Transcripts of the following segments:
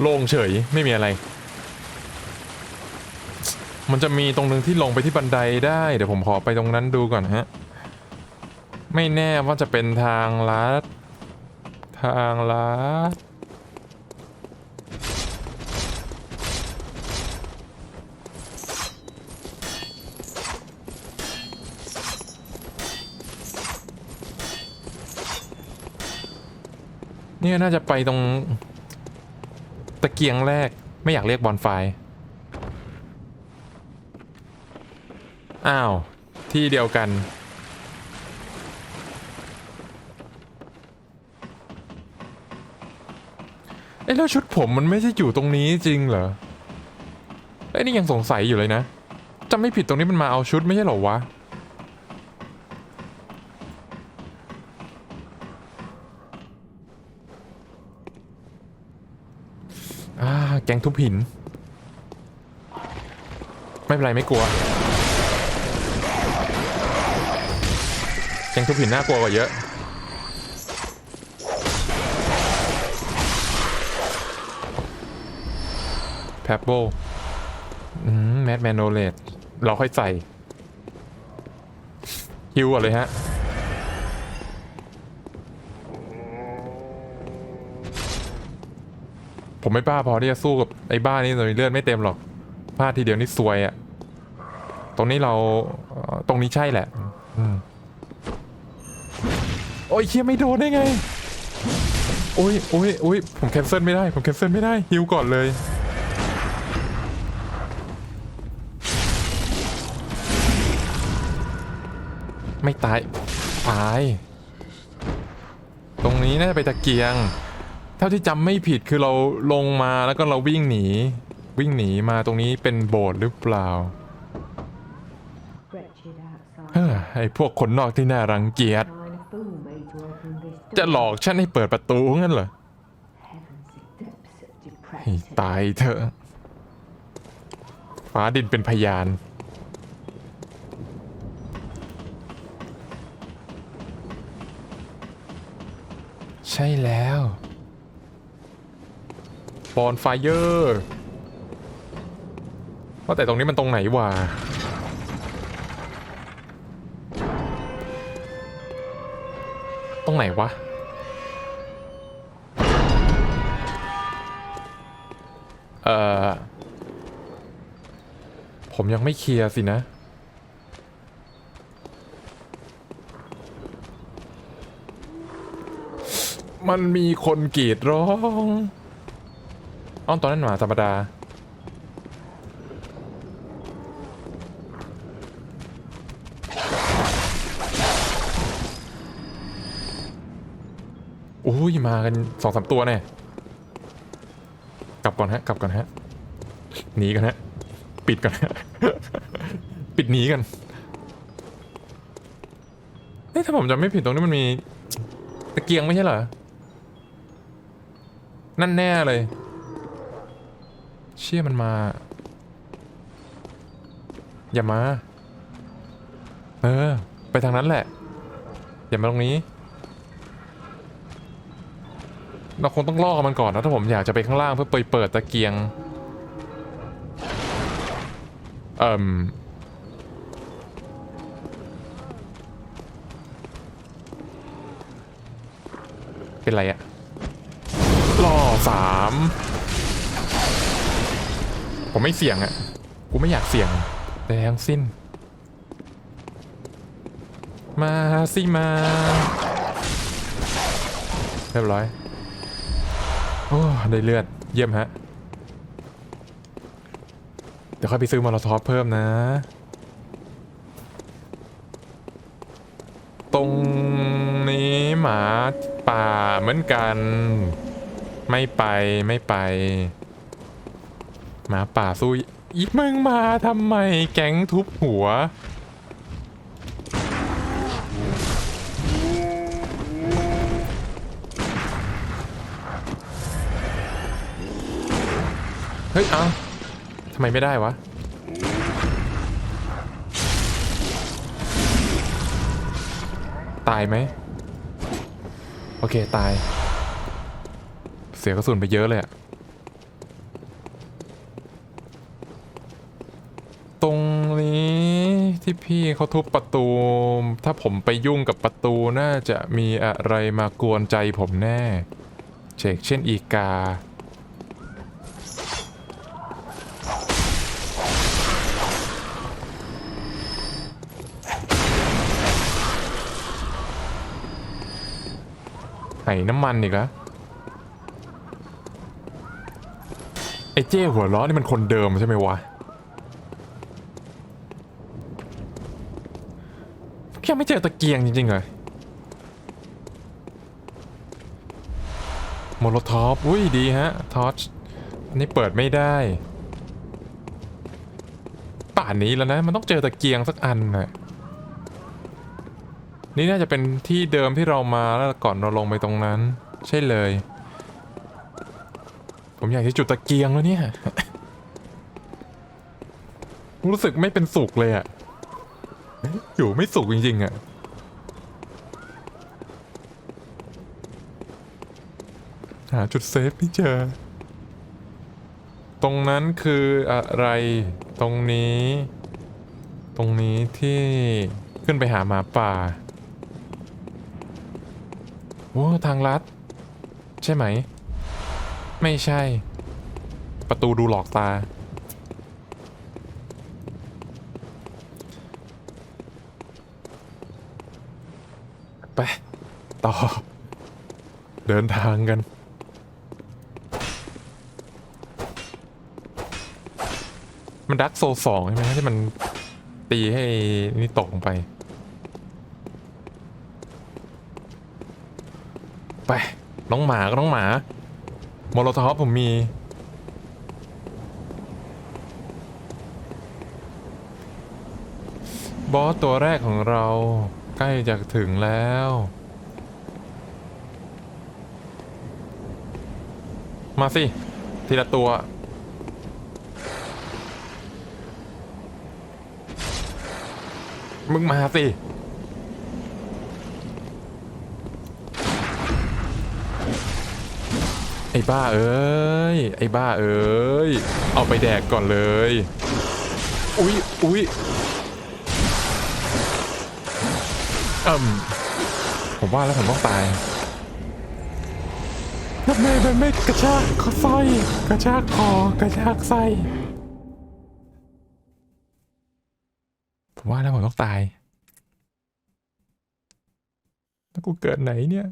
โล่งเฉยไม่มีอะไร มันจะมีตรงนึงที่ลงไปที่บันไดได้ เดี๋ยวผมขอไปตรงนั้นดูก่อนฮะ ไม่แน่ว่าจะเป็นทางลัด ทางลัดเนี่ยน่าจะไปตรง ตะเกียงแรกไม่อยากเรียกบอลไฟอ้าว ที่เดียวกัน เอ้แล้วชุดผมมันไม่ใช่อยู่ตรงนี้จริงเหรอไอ้นี่ยังสงสัยอยู่เลยนะจำไม่ผิดตรงนี้มันมาเอาชุดไม่ใช่เหรอวะ อ่า แกงทุบหิน ไม่เป็นไรไม่กลัว แกงทุบหินน่ากลัวกว่าเยอะ แพปโบแมดแมนโนเลตเราค่อยใส่ฮิวก่อนเลยฮะ ผมไม่บ้าพอที่จะสู้กับไอ้บ้านี่เลยเลือดไม่เต็มหรอกพลาดทีเดียวนี่ซวยอะ่ะตรงนี้เราเอ่อตรงนี้ใช่แหละอืมโอ้ยเคียไม่โดนได้ไง โอ้ยโอ้ยโอ้ยผมแคนเซิลไม่ได้ ผมแคนเซิลไม่ได้ฮิวก่อนเลย ไม่ตายตาย ตรงนี้น่าจะไปตะเกียง เท่าที่จำไม่ผิดคือเราลงมาแล้วก็เราวิ่งหนี วิ่งหนีมาตรงนี้เป็นโบสถ์หรือเปล่าเฮ้อไอพวกคนนอกที่น่ารังเกียจจะหลอกฉันให้เปิดประตูงั้นเหรอให้ตายเถอะฟ้าดินเป็นพยาน ใช่แล้ว อนไฟเยอร์ว่าแต่ตรงนี้มันตรงไหนวะตรงไหนวะเอ่อผมยังไม่เคลียร์สินะมันมีคนกรีดร้อง อ้าวตอนนั้นหมาธรรมดาอุ้ยมากันสองสามตัวแน่กลับก่อนฮะกลับก่อนฮะหนีกันฮะปิดกันฮะปิดหนีกันเฮ้ยถ้าผมจำไม่ผิดตรงนี้มันมีตะเกียงไม่ใช่เหรอนั่นแน่เลย ชี่ยมันมา อย่ามา เออ ไปทางนั้นแหละ อย่ามาตรงนี้ เราคงต้องล่อมันก่อนนะถ้าผมอยากจะไปข้างล่างเพื่อไปเปิดตะเกียง เอ่มเป็นไรอะล่อสาม ผมไม่เสี่ยงอะกูไม่อยากเสี่ยง แต่ทั้งสิ้น มาสิมา เรียบร้อย โอ้ ได้เลือด เยี่ยมฮะ เดี๋ยวค่อยไปซื้อมอลโทอฟเพิ่มนะ ตรงนี้หมาป่าเหมือนกัน ไม่ไปไม่ไป มาป่าสู้อีมึงมาทำไมแก๊งทุบหัว เฮ้ย เอาทำไมไม่ได้วะตายไหมโอเค ตาย เสียกระสุนไปเยอะเลยอะ พี่เขาทุบประตู ถ้าผมไปยุ่งกับประตูน่าจะมีอะไรมากวนใจผมแน่เชกเช่นอีกา ไห้น้ำมันอีกแล้วไอ้เจ้หัวล้อนี่มันคนเดิมใช่ไหมวะ ยังไม่เจอตะเกียงจริงๆเลยโมโลทอปอุ้ยดีฮะ ทอชอันนี้เปิดไม่ได้ ป่านนี้แล้วนะ มันต้องเจอตะเกียงสักอันน่ะนี่น่าจะเป็นที่เดิมที่เรามาแล้วก่อนเราลงไปตรงนั้น ใช่เลย ผมอยากจะจุดตะเกียงแล้วเนี่ย รู้สึกไม่เป็นสุขเลยอะ อยู่ไม่สุขจริงๆอะหาจุดเซฟไม่เจอ ตรงนั้นคืออะไร ตรงนี้ ตรงนี้ที่ขึ้นไปหาหมาป่าโอ้ทางลัด ใช่ไหม ไม่ใช่ ประตูดูหลอกตา ไปต่อ เดินทางกัน มันดักโซสองใช่ไหมที่มันตีให้นี่ตกลงไป ไป น้องหมาก็น้องหมาโมโลทอปผมมีบอสตัวแรกของเรา ใกล้จะถึงแล้ว มาสิ ทีละตัว มึงมาสิไอ้บ้าเอ้ย ไอ้บ้าเอ้ย เอาไปแดกก่อนเลย อุ๊ย อุ๊ย เอืมผมว่าแล้วผมต้องตายทำไมมันไม่กระชากคอสร้อยกระชากคอกระชากไส้ผมว่าแล้วผมต้องตาย แล้วกูเกิดไหนเนี่ย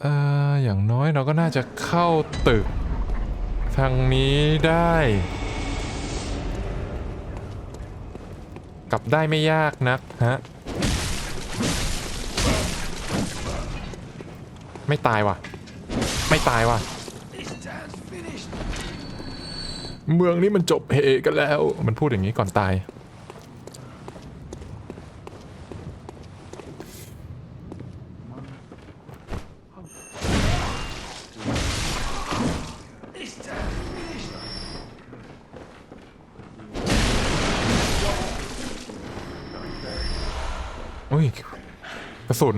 เอ่อ อย่างน้อยเราก็น่าจะเข้าตึก ทางนี้ได้ กลับได้ไม่ยากนักฮะ ไม่ตายว่ะ ไม่ตายว่ะ เมืองนี้มันจบเฮกันแล้ว มันพูดอย่างนี้ก่อนตาย อุ้ยกระสุน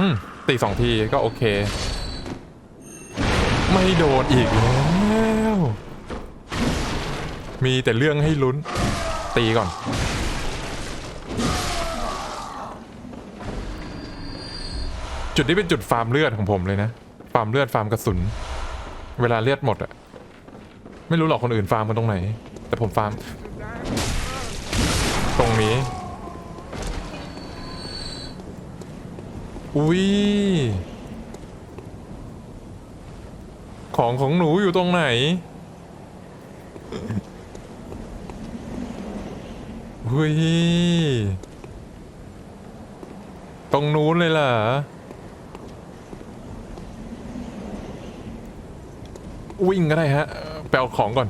อืม ตีสองทีก็โอเค ไม่โดนอีกแล้ว มีแต่เรื่องให้ลุ้น ตีก่อนจุดนี้เป็นจุดฟาร์มเลือดของผมเลยนะ ฟาร์มเลือดฟาร์มกระสุน เวลาเลือดหมดอะไม่รู้หรอกคนอื่นฟาร์มกันตรงไหน แต่ผมฟาร์ม ตรงนี้ อุ้ยของของหนูอยู่ตรงไหน อุ้ย ตรงนู้นเลยเหรอ วิ่งก็ได้ฮะเอ่อไปเอาของก่อน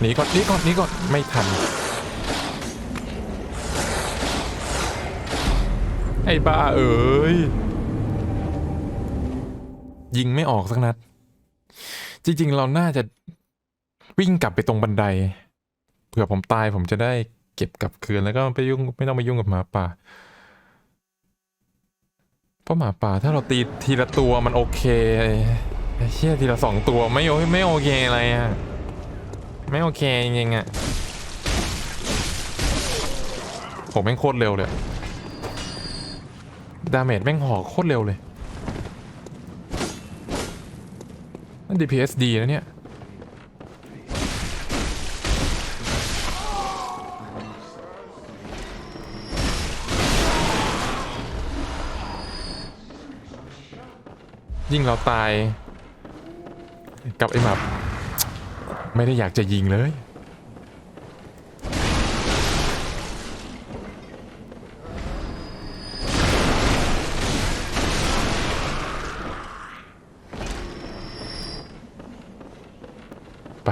หนีก่อนหนีก่อนหนีก่อน ไม่ทัน ไอ้บ้าเอ๋ยยิงไม่ออกสักนัด จริง ๆ เราน่าจะวิ่งกลับไปตรงบันได เผื่อผมตายผมจะได้ เก็บกลับคืนแล้วก็ไปยุ่งไม่ต้องไปยุ่งกับหมาป่า เพราะหมาป่าถ้าเราตีทีละตัวมันโอเคเชี่ยทีละสองตัวไม่โอไม่โอเคอะไรอะไม่โอเคจริงๆอะผมแม่งโคตรเร็วเลยดาเมจแม่งห่อโคตรเร็วเลยนั่น DPS ดีนะเนี่ย ยิ่งเราตาย กับไอ้หมับ ไม่ได้อยากจะยิงเลย ไป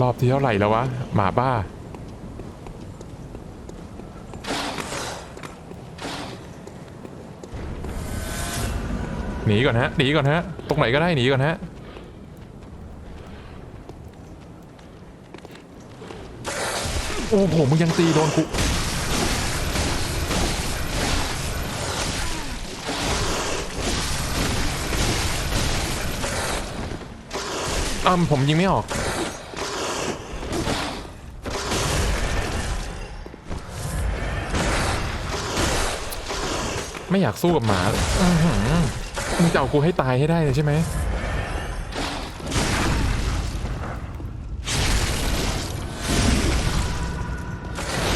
รอบที่เท่าไหร่แล้ววะ หมาบ้า นีก่อนฮะหนีก่อนฮะตรงไหนก็ได้หนีก่อนฮะโอ้โหมึงยังตีโดนกูอ่าผมยิงไม่ออกไม่อยากสู้กับหมาอือ มึงจะเอากูให้ตายให้ได้เลยใช่ไหม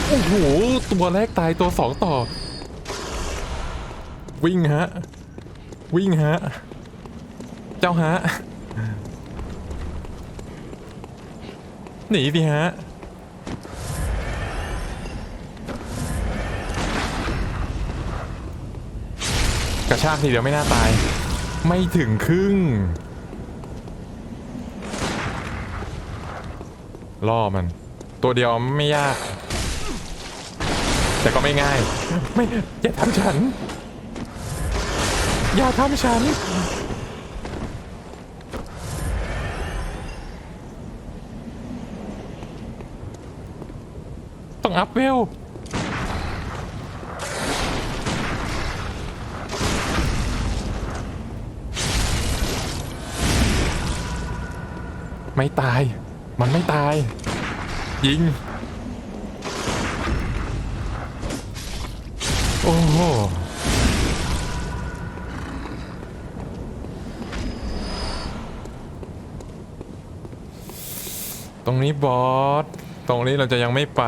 โอ้โห ตัวแรกตายตัวสองต่อ วิ่งฮะ วิ่งฮะ เจ้าฮะ หนีสิฮะ กระชากทีเดียวไม่น่าตาย ไม่ถึงครึ่ง ล่อมัน ตัวเดียวไม่ยาก แต่ก็ไม่ง่าย ไม่ อย่าทำฉัน อย่าทำฉัน ต้องอัพเวล ไม่ตาย มันไม่ตาย ยิง โอ้โหตรงนี้บอส ตรงนี้เราจะยังไม่ไป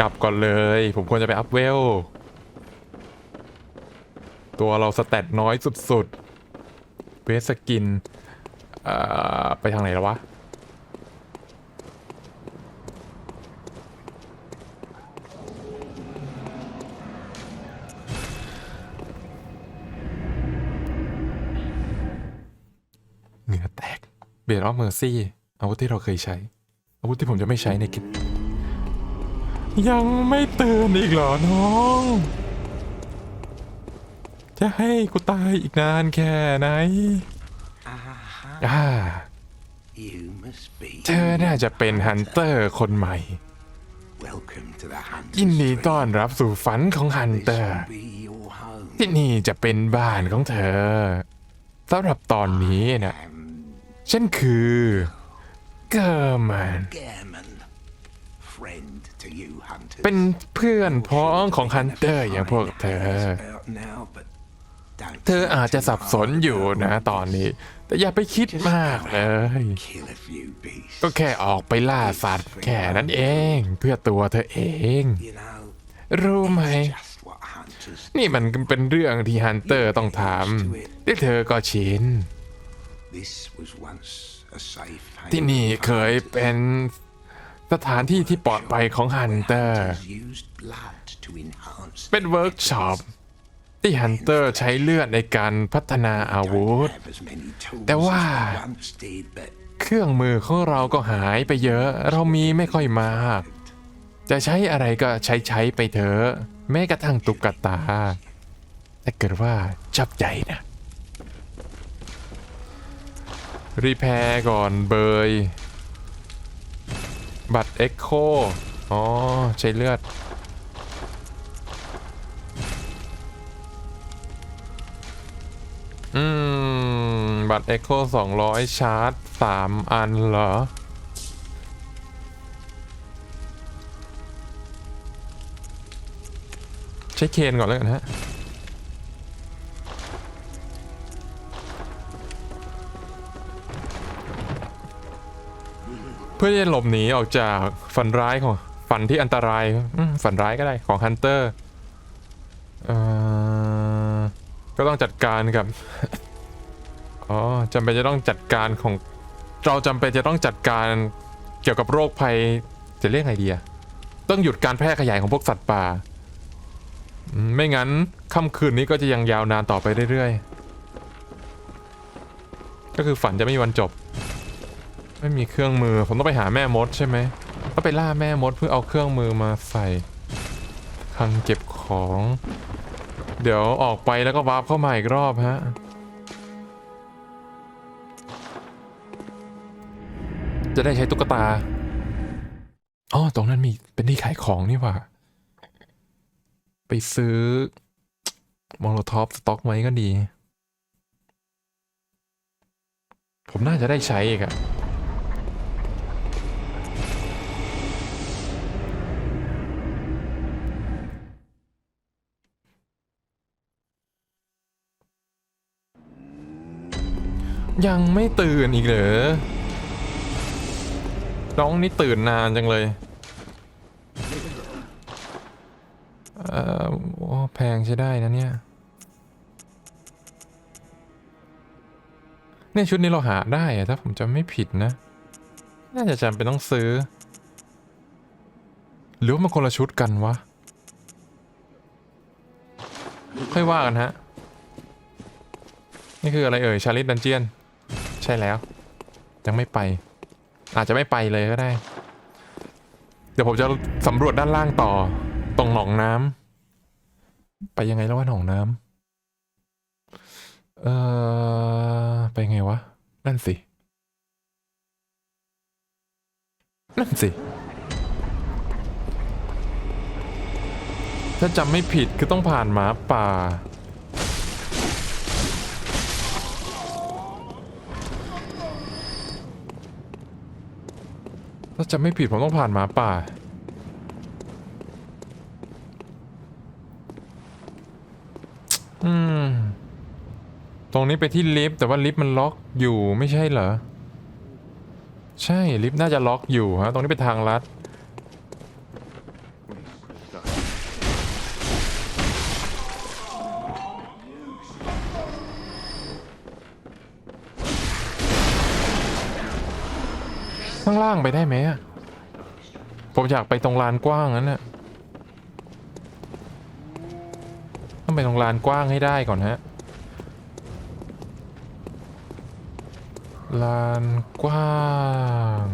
กลับก่อนเลย ผมควรจะไปอัพเวล ตัวเราสแตทน้อยสุดๆเวสกิน เอ่อไปทางไหนแล้ววะ เหงื่อแตก เบียดออฟเมอร์ซี่อาวุธที่เราเคยใช้ อาวุธที่ผมจะไม่ใช้ในกิจยังไม่ตื่นอีกเหรอน้อง จะให้กูตายอีกนานแค่ไหน อ่า You must be. เธอน่าจะเป็นฮันเตอร์คนใหม่ Welcome to the hunt. ยินดีต้อนรับสู่ฝันของฮันเตอร์ Be your home. ที่นี่จะเป็นบ้านของเธอสำหรับตอนนี้นะฉันคือเกอร์มัน Gairman. Friend to you, hunters. เป็นเพื่อนพ้องของฮันเตอร์อย่างพวกเธอ About now, but don't เธออาจจะสับสนอยู่นะตอนนี้ แต่อย่าไปคิดมากเลย kill a few beasts. ก็แค่ออกไปล่าสัตว์แค่นั้นเอง เพื่อตัวเธอเอง You know, รู้ไหม just what hunters นี่มันเป็นเรื่องที่ฮันเตอร์ต้องทำที่เธอก็ชิน This was once a safe haven. ที่นี่เคยเป็นสถานที่ที่ปลอดภัยของฮันเตอร์ Hunters used blood to enhance เป็นเวิร์กช็อป ที่ฮันเตอร์ใช้เลือดในการพัฒนาอาวุธ แต่ว่าเครื่องมือของเราก็หายไปเยอะ เรามีไม่ค่อยมาก จะใช้อะไรก็ใช้ใช้ไปเถอะ แม้กระทั่งตุ๊กตา ถ้าเกิดว่าชอบใจนะ รีแพร์ก่อนเบย บัตรเอ็กโค อ๋อ ใช้เลือด บัตรเอ็กโคสองร้อยชาร์จสามอันเหรอ ใช้เคนก่อนแล้วกันฮะเพื่อที่จะหลบหนีออกจากฝันร้ายของฝันที่อันตรายฝันร้ายก็ได้ของฮันเตอร์ก็ต้องจัดการกับ อ๋อจำเป็นจะต้องจัดการของ เราจำเป็นจะต้องจัดการเกี่ยวกับโรคภัยจะเรียกไงดีอะต้องหยุดการแพร่ขยายของพวกสัตว์ป่าอืมไม่งั้นค่ำคืนนี้ก็จะยังยาวนานต่อไปเรื่อยๆ ก็คือฝันจะไม่มีวันจบ ไม่มีเครื่องมือ ผมต้องไปหาแม่มดใช่ไหมก็ไปล่าแม่มดเพื่อเอาเครื่องมือมาใส่คลังเก็บของ เดี๋ยวออกไปแล้วก็วาร์ปเข้ามาอีกรอบฮะ จะได้ใช้ตุ๊กตาอ๋อตรงนั้นมีเป็นที่ขายของนี่ว่า ไปซื้อมอลโลท็อปสต็อกไหมก็ดี ผมน่าจะได้ใช้อีกอะยังไม่ตื่นอีกเหรอ น้องนี่ตื่นนานจังเลยเอ่อโอ้แพงใช้ได้นะเนี่ย เนี่ยชุดนี้เราหาได้อะถ้าผมจำไม่ผิดนะ น่าจะจำเป็นต้องซื้อ หรือว่ามันคนละชุดกันวะ ค่อยว่ากันฮะ นี่คืออะไรเอ่ย ชาลิตดันเจียน ใช่แล้ว ยังไม่ไป อาจจะไม่ไปเลยก็ได้ เดี๋ยวผมจะสำรวจด้านล่างต่อ ตรงหนองน้ำไปยังไงแล้วว่าหนองน้ำเออไปไงวะ นั่นสิ นั่นสิ ถ้าจำไม่ผิดคือต้องผ่านหมาป่า ถ้าจะไม่ผิดผมต้องผ่านหมาป่า อืม ตรงนี้ไปที่ลิฟต์แต่ว่าลิฟต์มันล็อกอยู่ไม่ใช่เหรอ ใช่ลิฟต์น่าจะล็อกอยู่ฮะ ตรงนี้เป็นทางลัดางล่างไปได้ไหมผมอยากไปตรงลานกว้างนั้นน่ะต้องไปตรงลานกว้างให้ได้ก่อนฮะ ลานกว้าง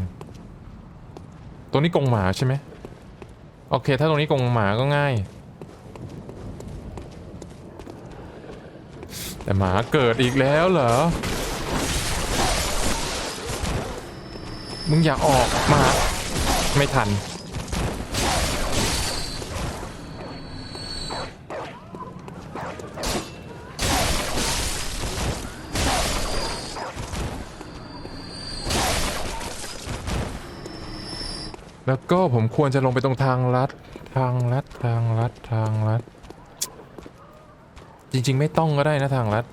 ตรงนี้กงหมาใช่ไหมโอเค ถ้าตรงนี้กงหมาก็ง่าย แต่หมาเกิดอีกแล้วเหรอ มึงอย่าออกมา ไม่ทัน แล้วก็ผมควรจะลงไปตรงทางลัด ทางลัด ทางลัด ทางลัด จริง ๆ ไม่ต้องก็ได้นะทางลัด